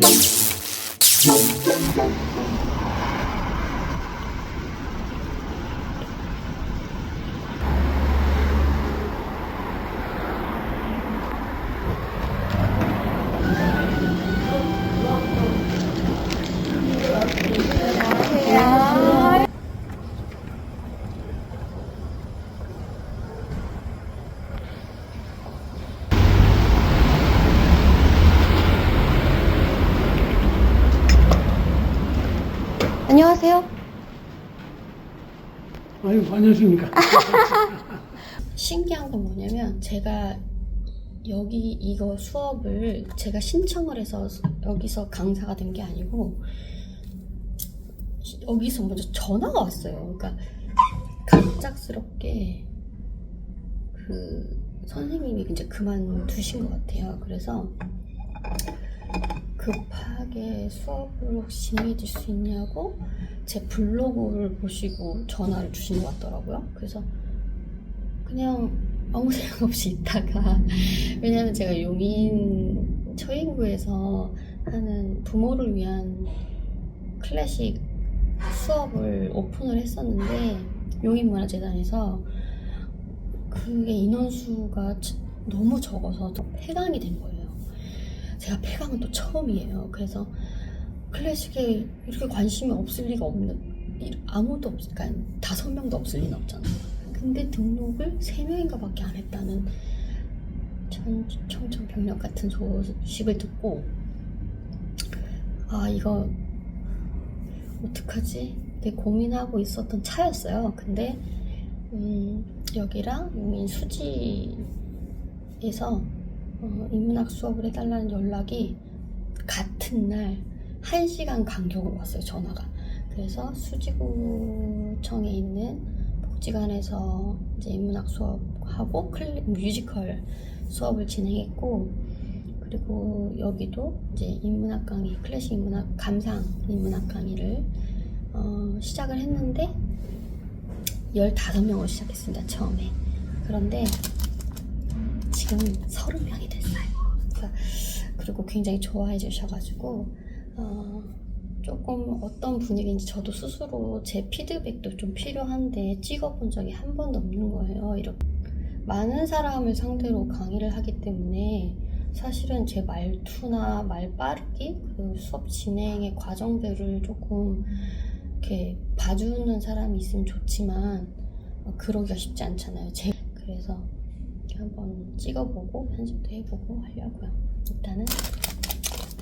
Dum dum dum dum. 안녕하세요. 아유, 안녕하십니까. 신기한 건 뭐냐면 제가 여기 이거 수업을 제가 신청을 해서 여기서 강사가 된 게 아니고 여기서 먼저 전화가 왔어요. 그러니까 갑작스럽게 그 선생님이 이제 그만두신 것 같아요. 그래서 급하게 수업을 혹시 진행해 줄 수 있냐고 제 블로그를 보시고 전화를 주신 것 같더라고요. 그래서 그냥 아무 생각 없이 있다가 왜냐면 제가 용인 처인구에서 하는 부모를 위한 클래식 수업을 오픈을 했었는데 용인문화재단에서 그게 인원수가 치- 너무 적어서 또 폐강이 된 거예요. 제가 폐강은 또 처음이에요. 그래서 클래식에 이렇게 관심이 없을 리가 없는 이- 아무도 없, 그러니까 다섯 명도 없을 리는 없잖아요. 근데 등록을 세 명인가 밖에 안 했다는 천, 청천벽력 같은 소식을 듣고 아 이거 어떡하지? 되게 고민하고 있었던 차였어요. 근데 음, 여기랑 용인 수지에서 어, 인문학 수업을 해달라는 연락이 같은 날 1시간 간격으로 왔어요, 전화가. 그래서 수지구청에 있는 복지관에서 이제 인문학 수업하고 클리, 뮤지컬 수업을 진행했고, 그리고 여기도 이제 인문학 강의, 클래식 인문학, 감상 인문학 강의를 어, 시작을 했는데, 15명으로 시작했습니다, 처음에. 그런데 지금 30명이 됐어요. 그러니까 그리고 굉장히 좋아해 주셔가지고 어, 조금 어떤 분위기인지 저도 스스로 제 피드백도 좀 필요한데 찍어본 적이 한 번도 없는 거예요. 이렇게 많은 사람을 상대로 강의를 하기 때문에 사실은 제 말투나 말 빠르기 그 수업 진행의 과정들을 조금 이렇게 봐주는 사람이 있으면 좋지만 어, 그러기가 쉽지 않잖아요. 제 그래서 한번 찍어보고 편집도 해보고 하려고요. 일단은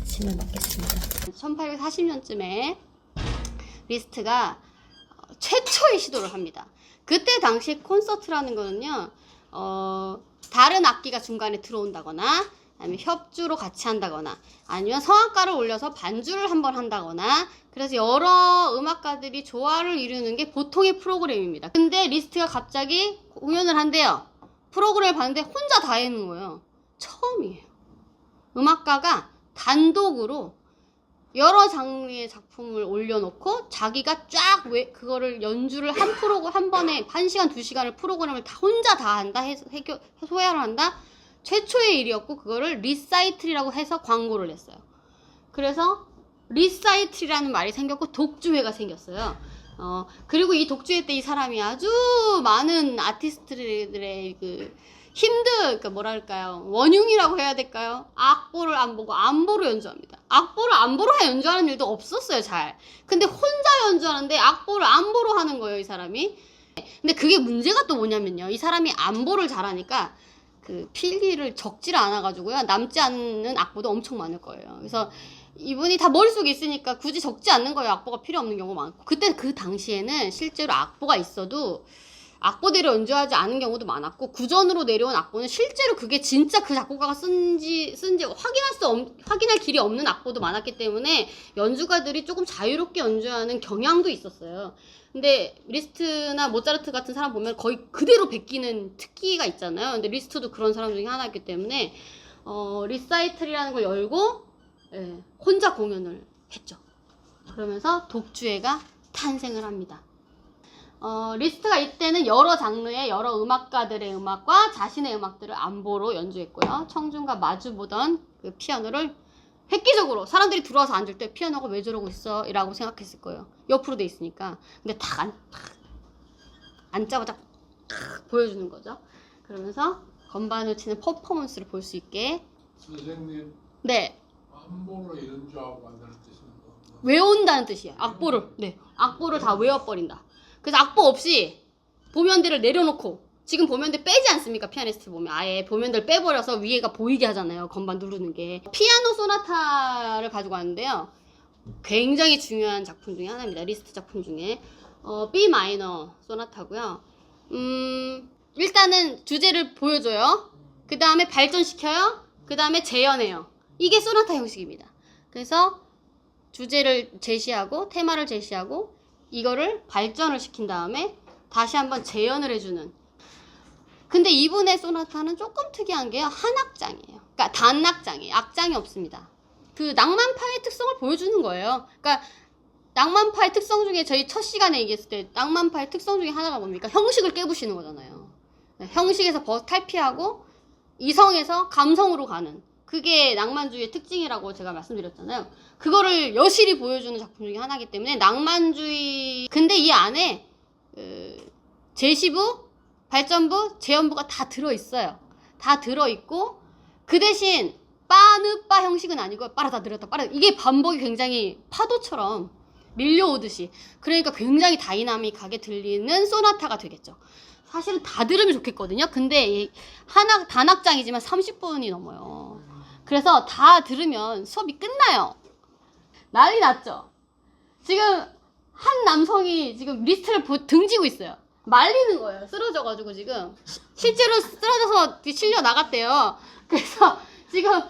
아침을 먹겠습니다. 1840년쯤에 리스트가 어, 최초의 시도를 합니다. 그때 당시 콘서트라는 거는요, 어, 다른 악기가 중간에 들어온다거나, 아니면 협주로 같이 한다거나, 아니면 성악가를 올려서 반주를 한번 한다거나, 그래서 여러 음악가들이 조화를 이루는 게 보통의 프로그램입니다. 근데 리스트가 갑자기 공연을 한대요. 프로그램을 봤는데 혼자 다 해는 거예요. 처음이에요. 음악가가 단독으로 여러 장르의 작품을 올려놓고 자기가 쫙 왜 그거를 연주를 한 프로그 한 번에 한 시간 두 시간을 프로그램을 다 혼자 다 한다 해서 해결 소화를 한다 최초의 일이었고 그거를 리사이틀이라고 해서 광고를 냈어요. 그래서 리사이틀이라는 말이 생겼고 독주회가 생겼어요. 어 그리고 이 독주회 때 이 사람이 아주 많은 아티스트들의 그 힘든 그러니까 뭐랄까요? 원흉이라고 해야 될까요? 악보를 안 보고 안보로 연주합니다. 악보를 안보로 연주하는 일도 없었어요 잘. 근데 혼자 연주하는데 악보를 안보로 하는 거예요 이 사람이. 근데 그게 문제가 또 뭐냐면요. 이 사람이 안보를 잘하니까 그 필기를 적질 않아 가지고요. 남지 않는 악보도 엄청 많을 거예요. 그래서 이분이 다 머릿속에 있으니까 굳이 적지 않는 거예요 악보가 필요 없는 경우가 많고 그때 그 당시에는 실제로 악보가 있어도 악보대로 연주하지 않은 경우도 많았고 구전으로 내려온 악보는 실제로 그게 진짜 그 작곡가가 쓴지 쓴지 확인할 수 없, 확인할 길이 없는 악보도 많았기 때문에 연주가들이 조금 자유롭게 연주하는 경향도 있었어요. 근데 리스트나 모차르트 같은 사람 보면 거의 그대로 베끼는 특기가 있잖아요. 근데 리스트도 그런 사람 중에 하나였기 때문에 어, 리사이틀이라는 걸 열고 예, 혼자 공연을 했죠. 그러면서 독주회가 탄생을 합니다. 어, 리스트가 이때는 여러 장르의 여러 음악가들의 음악과 자신의 음악들을 안보로 연주했고요. 청중과 마주 보던 그 피아노를 획기적으로 사람들이 들어와서 앉을 때 피아노가 왜 저러고 있어? 이라고 생각했을 거예요. 옆으로 돼 있으니까. 근데 탁 안, 탁 앉자마자 탁 보여주는 거죠. 그러면서 건반을 치는 퍼포먼스를 볼 수 있게 선생님 네 함부로 연주하고 만드는 뜻인 거. 외운다는 뜻이에요. 악보를 네 악보를 다 외워버린다. 그래서 악보 없이 보면대를 내려놓고 지금 보면대 빼지 않습니까? 피아니스트 보면 아예 보면대를 빼버려서 위에가 보이게 하잖아요. 건반 누르는 게 피아노 소나타를 가지고 왔는데요. 굉장히 중요한 작품 중에 하나입니다. 리스트 작품 중에 어, B 마이너 소나타고요. 음 일단은 주제를 보여줘요. 그 다음에 발전시켜요. 그 다음에 재현해요. 이게 소나타 형식입니다. 그래서 주제를 제시하고 테마를 제시하고 이거를 발전을 시킨 다음에 다시 한번 재현을 해주는. 근데 이분의 소나타는 조금 특이한 게요. 한 악장이에요. 그러니까 단 악장이에요. 악장이 없습니다. 그 낭만파의 특성을 보여주는 거예요. 그러니까 낭만파의 특성 중에 저희 첫 시간에 얘기했을 때 낭만파의 특성 중에 하나가 뭡니까? 형식을 깨부시는 거잖아요. 네, 형식에서 벗 탈피하고 이성에서 감성으로 가는 그게 낭만주의의 특징이라고 제가 말씀드렸잖아요. 그거를 여실히 보여주는 작품 중에 하나이기 때문에 낭만주의 근데 이 안에 그 제시부, 발전부, 재현부가 다 들어 있어요. 다 들어 있고 그 대신 빠느빠 형식은 아니고 빠르다 느렸다 빠르다 이게 반복이 굉장히 파도처럼 밀려오듯이 그러니까 굉장히 다이나믹하게 들리는 소나타가 되겠죠. 사실은 다 들으면 좋겠거든요. 근데 이 하나 단악장이지만 30분이 넘어요. 그래서 다 들으면 수업이 끝나요. 난리 났죠. 지금 한 남성이 지금 리스트를 보- 등지고 있어요. 말리는 거예요. 쓰러져가지고 지금 시- 실제로 쓰러져서 실려 나갔대요. 그래서 지금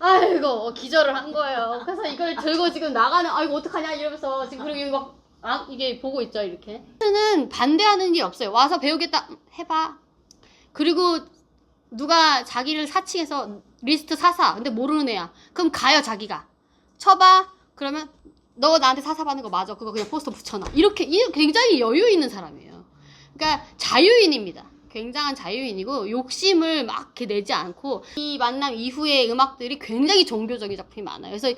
아이고 기절을 한 거예요. 그래서 이걸 들고 지금 나가는 아이고 어떡하냐 이러면서 지금 그리고 이거 막 아, 이게 보고 있죠 이렇게. 는 반대하는 일 없어요. 와서 배우겠다 해봐. 그리고 누가 자기를 사칭해서 리스트 사사 근데 모르는 애야. 그럼 가요 자기가 쳐봐. 그러면 너 나한테 사사 받는 거 맞아. 그거 그냥 포스터 붙여놔. 이렇게 이 굉장히 여유 있는 사람이에요. 그러니까 자유인입니다. 굉장한 자유인이고 욕심을 막 이렇게 내지 않고 이 만남 이후의 음악들이 굉장히 종교적인 작품이 많아요. 그래서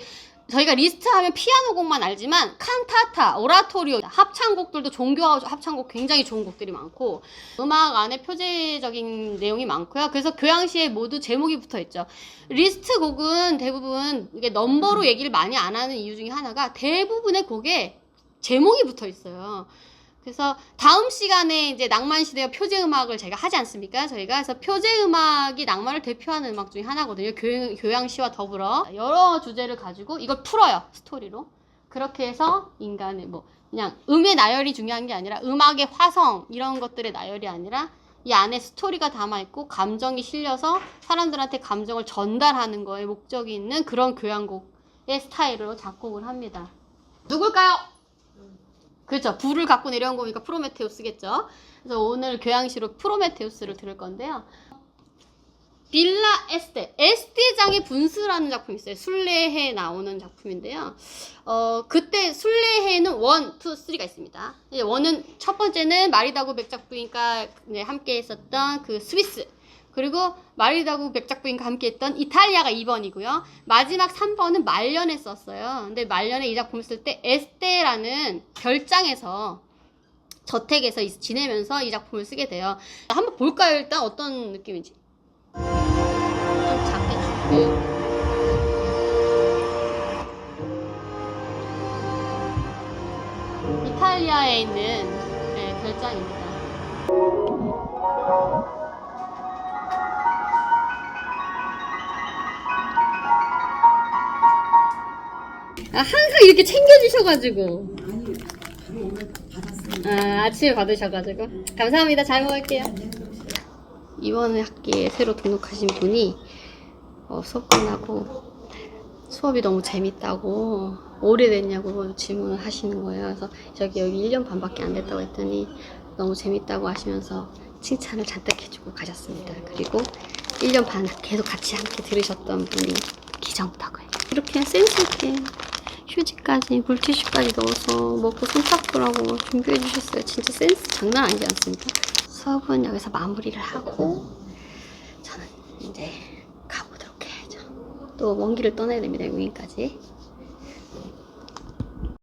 저희가 리스트 하면 피아노 곡만 알지만 칸타타, 오라토리오, 합창곡들도 종교 합창곡 굉장히 좋은 곡들이 많고 음악 안에 표제적인 내용이 많고요. 그래서 교양시에 모두 제목이 붙어 있죠. 리스트 곡은 대부분 이게 넘버로 얘기를 많이 안 하는 이유 중에 하나가 대부분의 곡에 제목이 붙어 있어요. 그래서 다음 시간에 이제 낭만 시대와 표제 음악을 제가 하지 않습니까? 저희가 그래서 표제 음악이 낭만을 대표하는 음악 중에 하나거든요. 교양, 교양시와 더불어 여러 주제를 가지고 이걸 풀어요 스토리로. 그렇게 해서 인간의 뭐 그냥 음의 나열이 중요한 게 아니라 음악의 화성 이런 것들의 나열이 아니라 이 안에 스토리가 담아 있고 감정이 실려서 사람들한테 감정을 전달하는 거에 목적이 있는 그런 교향곡의 스타일로 작곡을 합니다. 누굴까요? 그렇죠. 불을 갖고 내려온 거니까 프로메테우스겠죠. 그래서 오늘 교양시로 프로메테우스를 들을 건데요. 빌라 에스테. 에스테장의 분수라는 작품이 있어요. 순례해 나오는 작품인데요. 어, 그때 순례해는 원, 투, 쓰리가 있습니다. 원은, 첫 번째는 마리다고 백작부인과 이제 함께 했었던 그 스위스. 그리고 마리다구 백작부인과 함께 했던 이탈리아가 2번이고요. 마지막 3번은 말년에 썼어요. 근데 말년에 이 작품을 쓸 때 에스테라는 별장에서 저택에서 이- 지내면서 이 작품을 쓰게 돼요. 한번 볼까요? 일단 어떤 느낌인지. 이렇게 챙겨주셔가지고. 아니 들어오면 받았으니까 아, 아침에 받으셔가지고. 감사합니다. 잘 먹을게요. 이번 학기에 새로 등록하신 분이 어, 수업 끝나고 수업이 너무 재밌다고 오래됐냐고 질문을 하시는 거예요. 그래서 저기 여기 1년 반밖에 안 됐다고 했더니 너무 재밌다고 하시면서 칭찬을 잔뜩 해주고 가셨습니다. 그리고 1년 반 계속 같이 함께 들으셨던 분이 기정탁을 이렇게 센스 있게 휴지까지 물티슈까지 넣어서 먹고 손 닦으라고 준비해 주셨어요. 진짜 센스 장난 아니지 않습니까? 수업은 여기서 마무리를 하고 저는 이제 가보도록 해야죠. 또또먼 길을 떠나야 됩니다. 여기까지.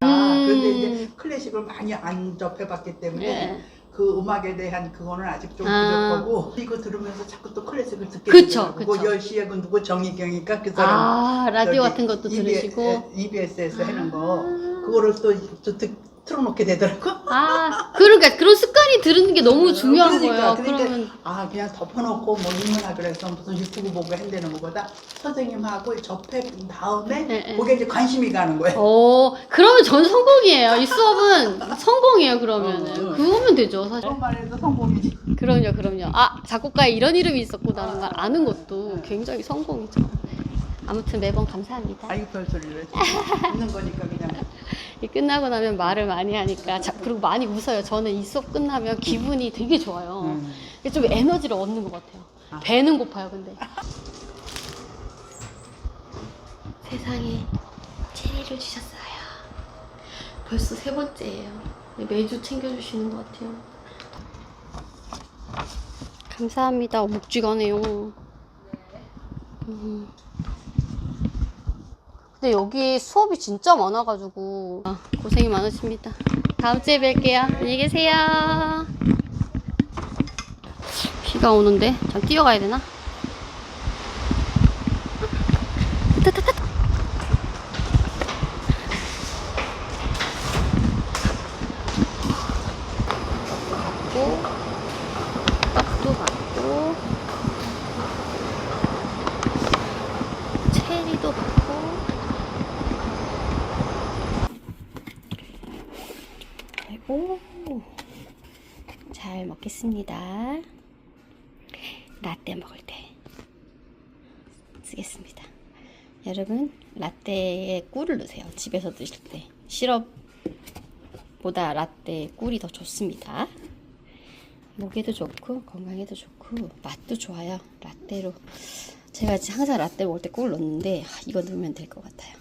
아, 음. 이제 클래식을 많이 안 접해봤기 때문에 네. 그 음악에 대한 그거는 아직 좀 아. 부족하고 이거 들으면서 자꾸 또 클래식을 듣게 그쵸, 되더라고. 그쵸. 10시에 그 누구 정희경이니까 그 사람 아 라디오 저기 같은 것도 EBS 들으시고. EBS에서 하는 거 그거를 또, 또 듣, 틀어놓게 되더라고. 아 그러니까 그런 습관이 들은 게 너무 중요한 그러니까, 거예요. 그러니까 그러면 아 그냥 덮어놓고 뭐 인문학 그래서 무슨 유튜브 보고 한다는 것보다 선생님하고 접해 본 다음에 네, 네. 거기에 이제 관심이 가는 거예요. 어 그러면 전 성공이에요. 이 수업은 성공이에요. 그러면 은 어, 어. 그거면 되죠. 사실. 그것만 해도 성공이지. 그럼요, 그럼요. 아 작곡가에 이런 이름이 있었구나라는 걸 아는 것도 굉장히 성공이죠. 아무튼 매번 감사합니다. 아이고 별 소리를 있는 거니까 그냥. 이 끝나고 나면 말을 많이 하니까 자, 그리고 많이 웃어요. 저는 이 수업 끝나면 기분이 되게 좋아요. 음. 좀 에너지를 얻는 것 같아요. 아. 배는 고파요, 근데. 세상에 체리를 주셨어요. 벌써 세 번째예요. 매주 챙겨주시는 것 같아요. 감사합니다. 어, 묵직하네요. 음. 근데 여기 수업이 진짜 많아가지고 아, 고생이 많으십니다. 다음 주에 뵐게요. 안녕히 계세요. 비가 오는데 잠 뛰어가야 되나? 타타타. 받고 떡도 받고 체리도 받고 아이고 잘 먹겠습니다. 라떼 먹을 때 쓰겠습니다. 여러분 라떼에 꿀을 넣으세요. 집에서 드실 때. 시럽보다 라떼 꿀이 더 좋습니다. 목에도 좋고 건강에도 좋고 맛도 좋아요. 라떼로. 제가 항상 라떼 먹을 때 꿀 넣는데 아, 이거 넣으면 될 것 같아요